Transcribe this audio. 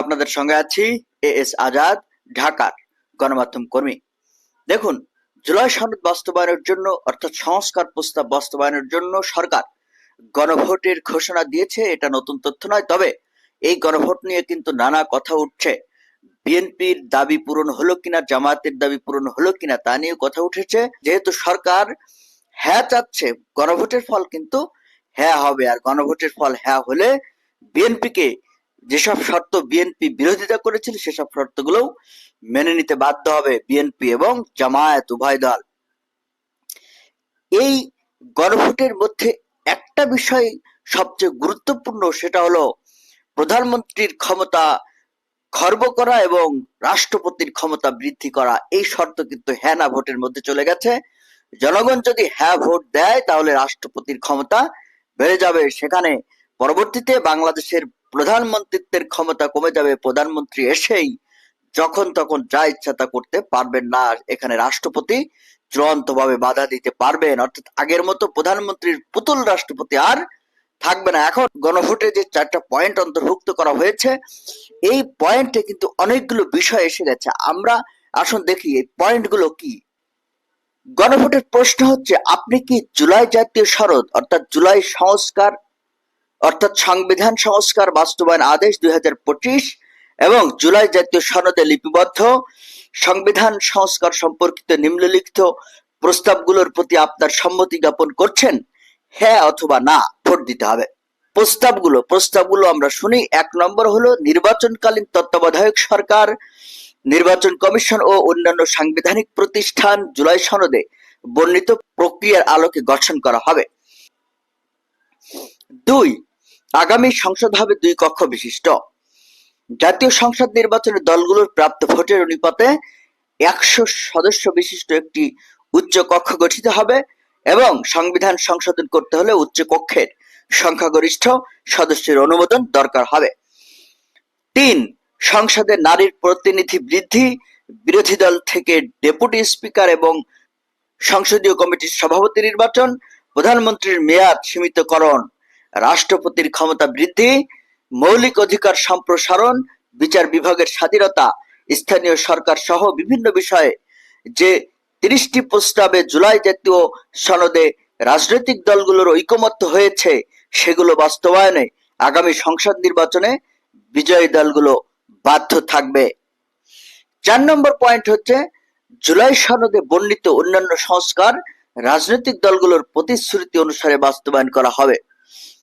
আপনাদের সঙ্গে আছি এ এস আজাদ, ঢাকার গণমাধ্যম কর্মী। দেখুন, জুলাই সনদ বাস্তবায়নের জন্য, অর্থাৎ সংস্কার প্রস্তাব বাস্তবায়নের জন্য সরকার গণভোটের ঘোষণা দিয়েছে, এটা নতুন তথ্য নয়। তবে এই গণভোট নিয়ে কিন্তু নানা কথা উঠছে। বিএনপির দাবি পূরণ হলো কিনা, জামায়াতের দাবি পূরণ হলো কিনা, তা নিয়ে কথা উঠেছে। যেহেতু সরকার হ্যাঁ চাচ্ছে, গণভোটের ফল কিন্তু হ্যাঁ হবে, আর গণভোটের ফল হ্যাঁ হলে বিএনপিকে যেসব শর্ত বিএনপি বিরোধিতা করেছিল, সেসব শর্তগুলো মেনে নিতে বাধ্য হবে বিএনপি এবং জামায়াত, উভয় দল। এই গণভোটের মধ্যে একটা বিষয় সবচেয়ে গুরুত্বপূর্ণ, সেটা হলো প্রধানমন্ত্রীর ক্ষমতা খর্ব করা এবং রাষ্ট্রপতির ক্ষমতা বৃদ্ধি করা। এই শর্ত কিন্তু হ্যাঁ না ভোটের মধ্যে চলে গেছে। জনগণ যদি হ্যাঁ ভোট দেয়, তাহলে রাষ্ট্রপতির ক্ষমতা বেড়ে যাবে। সেখানে পরবর্তীতে বাংলাদেশের প্রধানমন্ত্রীত্বের ক্ষমতা কমে যাবে, প্রধানমন্ত্রী এসেই যখন তখন যা ইচ্ছা তা করতে পারবেন না এখানে রাষ্ট্রপতি চূড়ান্তভাবে বাধা দিতে পারবেন। অর্থাৎ আগের মতো প্রধানমন্ত্রীর পুতুল রাষ্ট্রপতি আর থাকবে না। এখন গণভোটে যে চারটা পয়েন্ট অন্তর্ভুক্ত করা হয়েছে, এই পয়েন্টে কিন্তু অনেকগুলো বিষয় এসে গেছে। আমরা আসুন দেখি এই পয়েন্টগুলো কি। গণভোটের প্রশ্ন হচ্ছে, আপনি কি জুলাই জাতীয় সনদ অর্থাৎ জুলাই সংস্কার অর্থাৎ সংবিধান সংস্কার বাস্তবায়ন আদেশ দুই হাজার পঁচিশ এবং জুলাই জাতীয় সনদে লিপিবদ্ধ, সংবিধান সংস্কার সম্পর্কিত নিম্নলিখিত প্রস্তাবগুলোর প্রতি আপনার সম্মতি জ্ঞাপন করছেন হ্যাঁ অথবা না, ভোট দিতে হবে। প্রস্তাবগুলো প্রস্তাবগুলো আমরা শুনি। এক নম্বর হলো নির্বাচনকালীন তত্ত্বাবধায়ক সরকার, নির্বাচন কমিশন ও অন্যান্য সাংবিধানিক প্রতিষ্ঠান জুলাই সনদে বর্ণিত প্রক্রিয়ার আলোকে গঠন করা হবে। দুই আগামী সংসদ হবে দুই কক্ষ বিশিষ্ট। জাতীয় সংসদ নির্বাচনে দলগুলোর প্রাপ্ত ভোটের অনুপাতে একশো সদস্য বিশিষ্ট একটি উচ্চ কক্ষ গঠিত হবে এবং সংবিধান সংশোধন করতে হলে উচ্চ কক্ষের সংখ্যাগরিষ্ঠ সদস্যের অনুমোদন দরকার হবে। তিন, সংসদে নারীর প্রতিনিধি বৃদ্ধি, বিরোধী দল থেকে ডেপুটি স্পিকার এবং সংসদীয় কমিটির সভাপতি নির্বাচন, প্রধানমন্ত্রীর মেয়াদ সীমিতকরণ রাষ্ট্রপতির ক্ষমতা বৃদ্ধি, মৌলিক অধিকার সম্প্রসারণ, বিচার বিভাগের স্বাধীনতা, স্থানীয় সরকার সহ বিভিন্ন বিষয়ে যে তিরিশটি প্রস্তাবে জুলাই জাতীয় সনদে রাজনৈতিক দলগুলোর ঐকমত্য হয়েছে, সেগুলো বাস্তবায়নে আগামী সংসদ নির্বাচনে বিজয়ী দলগুলো বাধ্য থাকবে। চার নম্বর পয়েন্ট হচ্ছে, জুলাই সনদে বর্ণিত অন্যান্য সংস্কার রাজনৈতিক দলগুলোর প্রতিশ্রুতি অনুসারে বাস্তবায়ন করা হবে।